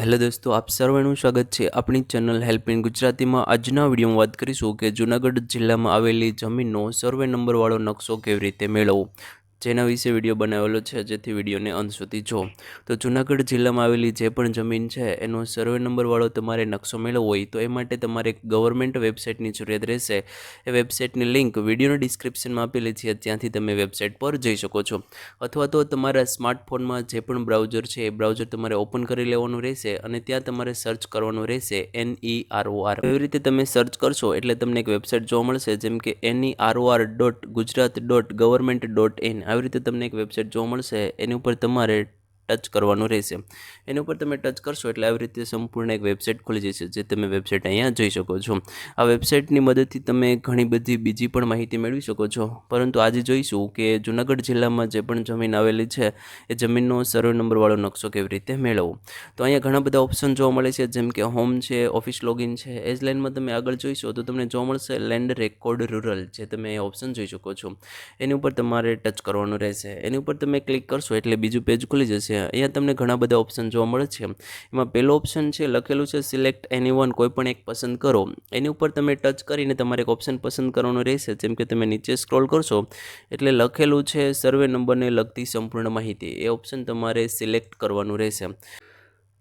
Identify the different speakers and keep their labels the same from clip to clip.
Speaker 1: Hello દોસ્તો, આપ સર્વેનું સ્વાગત છે આપણી ચેનલ હેલ્પ ગુજરાતીમાં. આજના વિડીયોમાં વાત કરીશું કે જૂનાગઢ જિલ્લામાં આવેલી જમીનનો સર્વે નંબરવાળો નકશો કેવી રીતે મેળવવો? જેના વિશે વીડિયો બનાવેલો છે, જેથી વિડીયોને અંત સુધી જો તો જૂનાગઢ જિલ્લામાં આવેલી જે પણ જમીન છે, એનો સર્વે નંબરવાળો તમારે નકશો મેળવવો હોય, તો એ માટે તમારે ગવર્મેન્ટ વેબસાઇટની જરૂરિયાત રહેશે. એ વેબસાઇટની લિંક વિડીયોના ડિસ્ક્રિપ્શનમાં આપેલી છે, ત્યાંથી તમે વેબસાઇટ પર જઈ શકો છો. અથવા તો તમારા સ્માર્ટફોનમાં જે પણ બ્રાઉઝર છે, એ બ્રાઉઝર તમારે ઓપન કરી લેવાનું રહેશે અને ત્યાં તમારે સર્ચ કરવાનું રહેશે N E R O R એવી રીતે તમે સર્ચ કરશો, એટલે તમને એક વેબસાઇટ જોવા મળશે, જેમ કે N E R O R dot Gujarat dot government dot in આવી રીતે તમને એક વેબસાઇટ જોવા મળશે. એની ઉપર તમારે ટચ કરવાનું રહેશે. એની ઉપર તમે ટચ કરશો એટલે આવી રીતે સંપૂર્ણ એક વેબસાઇટ ખુલી જશે, જે તમે વેબસાઇટ અહીંયા જોઈ શકો છો. આ વેબસાઇટની મદદથી તમે ઘણી બધી બીજી પણ માહિતી મેળવી શકો છો. પરંતુ આજે જોઈશું કે જૂનાગઢ જિલ્લામાં જે પણ જમીન આવેલી છે, એ જમીનનો સર્વે નંબરવાળો નકશો કેવી રીતે મેળવવો. તો અહીંયા ઘણા બધા ઓપ્શન જોવા મળે છે, જેમ કે હોમ છે, ઓફિસ લોગિન છે. એ જ લાઇનમાં તમે આગળ જોઈશો તો તમને જોવા મળશે લેન્ડ રેકોર્ડ રૂરલ, જે તમે ઓપ્શન જોઈ શકો છો. એની ઉપર તમારે ટચ કરવાનું રહેશે. એની ઉપર તમે ક્લિક કરશો એટલે બીજું પેજ ખુલી જશે. અહીંયા તમને ઘણા બધા ઓપ્શન જોવા મળે છે. એમાં પહેલો ઓપ્શન છે, લખેલું છે સિલેક્ટ એની વન કોઈ પણ એક પસંદ કરો. એની ઉપર તમે ટચ કરીને તમારે એક ઓપ્શન પસંદ કરવાનું રહેશે. જેમ કે તમે નીચે સ્ક્રોલ કરશો, એટલે લખેલું છે સર્વે નંબરને લગતી સંપૂર્ણ માહિતી. એ ઓપ્શન તમારે સિલેક્ટ કરવાનું રહેશે.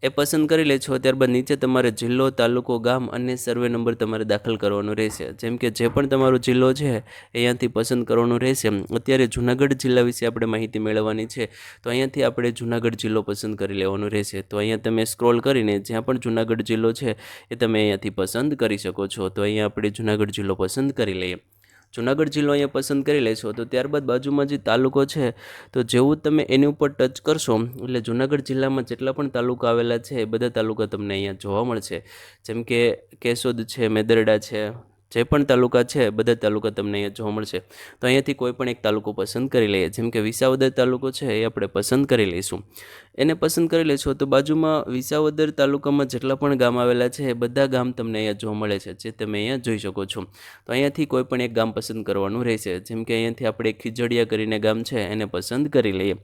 Speaker 1: એ પસંદ કરી લે છો ત્યારબાદ નીચે તમારે જિલ્લો, તાલુકો, ગામ અને સર્વે નંબર તમારે દાખલ કરવાનો રહેશે. જેમ કે જે પણ તમારો જિલ્લો છે અહીંયાથી પસંદ કરવાનું રહેશે. અત્યારે જુનાગઢ જિલ્લા વિશે આપણે માહિતી મેળવવાની છે, તો અહીંયાથી આપણે જુનાગઢ જિલ્લો પસંદ કરી લેવાનો રહેશે. તો અહીંયા તમે સ્ક્રોલ કરીને જ્યાં પણ જુનાગઢ જિલ્લો છે, એ તમે અહીંયાથી પસંદ કરી શકો છો. તો અહીંયા આપણે જુનાગઢ જિલ્લો પસંદ કરી લઈએ. જુનાગઢ જિલ્લો અહીંયા પસંદ કરી લેશો, તો ત્યારબાદ બાજુમાં જે તાલુકો છે, તો જેવું તમે એની ઉપર ટચ કરશો, એટલે જુનાગઢ જિલ્લામાં જેટલા પણ તાલુકા આવેલા છે, એ બધા તાલુકા તમને અહીંયા જોવા મળશે. જેમ કે કેશોદ છે, મેદરડા છે, જે પણ તાલુકા છે બધા તાલુકા તમને અહીંયા જોવા મળશે. તો અહીંયાથી કોઈ પણ એક તાલુકો પસંદ કરી લઈએ. જેમ કે વિસાવદર તાલુકો છે, એ આપણે પસંદ કરી લઈશું. એને પસંદ કરી લેશો તો બાજુમાં વિસાવદર તાલુકામાં જેટલા પણ ગામ આવેલા છે, એ બધા ગામ તમને અહીંયા જોવા મળે છે, જે તમે અહીંયા જોઈ શકો છો. તો અહીંયાથી કોઈ પણ એક ગામ પસંદ કરવાનું રહેશે. જેમ કે અહીંયાથી આપણે ખીજડીયા કરીને ગામ છે, એને પસંદ કરી લઈએ.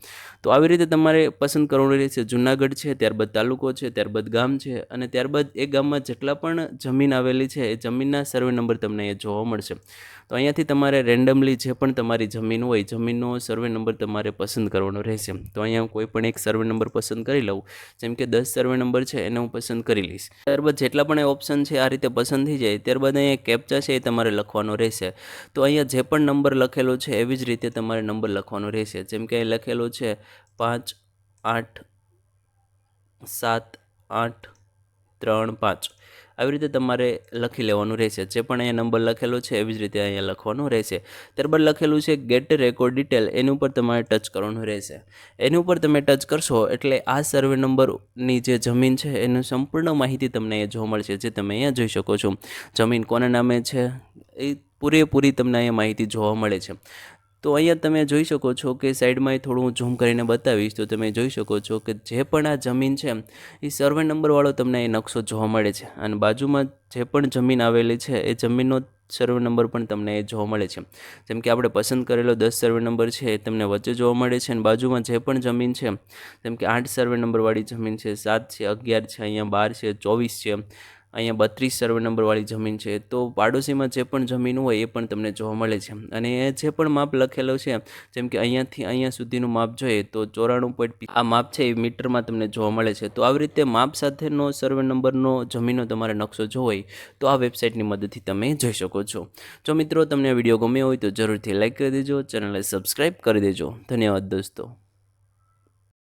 Speaker 1: તો આવી રીતે તમારે પસંદ કરવાનું રહેશે. જુનાગઢ છે, ત્યારબાદ તાલુકો છે, ત્યારબાદ ગામ છે, અને ત્યારબાદ એ ગામમાં જેટલા પણ જમીન આવેલી છે, એ જમીનના સર્વે નંબર તમને અહીંયા જોવા મળશે. તો અહીંયાથી તમારે રેન્ડમલી જે પણ તમારી જમીન હોય, જમીનનો સર્વે નંબર તમારે પસંદ કરવાનો રહેશે. તો અહીંયા કોઈ પણ એક સર્વે નંબર પસંદ કરી લઉં. જેમ કે દસ સર્વે નંબર છે, એને હું પસંદ કરી લઈશ. ત્યારબાદ જેટલા પણ એ ઓપ્શન છે, આ રીતે પસંદ થઈ જાય. ત્યારબાદ અહીંયા કેપ્ચા છે, એ તમારે લખવાનો રહેશે. તો અહીંયા જે પણ નંબર લખેલો છે, એવી જ રીતે તમારે નંબર લખવાનો રહેશે. જેમ કે અહીં લખેલો છે, પાંચ, આઠ, સાત, આઠ, ત્રણ, પાંચ. આવી રીતે તમારે લખી લેવાનું રહેશે. જે પણ અહીંયા નંબર લખેલો છે, એવી જ રીતે અહીંયા લખવાનું રહેશે. ત્યારબાદ લખેલું છે ગેટ રેકોર્ડ ડિટેલ એની ઉપર તમારે ટચ કરવાનું રહેશે. એની ઉપર તમે ટચ કરશો એટલે આ સર્વે નંબરની જે જમીન છે, એનું સંપૂર્ણ માહિતી તમને અહીંયા જોવા મળશે, જે તમે અહીંયા જોઈ શકો છો. જમીન કોના નામે છે? એ પૂરેપૂરી તમને અહીંયા માહિતી જોવા મળે છે. તો અહીંયા તમે જોઈ શકો છો કે સાઈડમાં થોડું હું ઝૂમ કરીને બતાવીશ, તો તમે જોઈ શકો છો કે જે પણ આ જમીન છે, એ સર્વે નંબરવાળો તમને એ નકશો જોવા મળે છે. અને બાજુમાં જે પણ જમીન આવેલી છે, એ જમીનનો સર્વે નંબર પણ તમને એ જોવા મળે છે. જેમ કે આપણે પસંદ કરેલો દસ સર્વે નંબર છે, એ તમને વચ્ચે જોવા મળે છે. અને બાજુમાં જે પણ જમીન છે, જેમ કે આઠ સર્વે નંબરવાળી જમીન છે, સાત છે, અગિયાર છે, અહીંયા બાર છે, ચોવીસ છે અહીંયા બત્રીસ સર્વે નંબરવાળી જમીન છે, તો પાડોશીમાં જે પણ જમીન હોય એ પણ તમને જોવા મળે છે. અને એ જે પણ માપ લખેલો છે, જેમ કે અહીંયાથી અહીંયા સુધીનું માપ જોઈએ, તો ચોરાણું પોઈન્ટ આ માપ છે એ મીટરમાં તમને જોવા મળે છે. તો આવી રીતે માપ સાથેનો સર્વે નંબરનો જમીનનો તમારે નકશો જોવો હોય, તો આ વેબસાઇટની મદદથી તમે જોઈ શકો છો. જો મિત્રો તમને વીડિયો ગમ્યો હોય તો જરૂરથી લાઇક કરી દેજો, ચેનલને સબસ્ક્રાઈબ કરી દેજો. ધન્યવાદ દોસ્તો.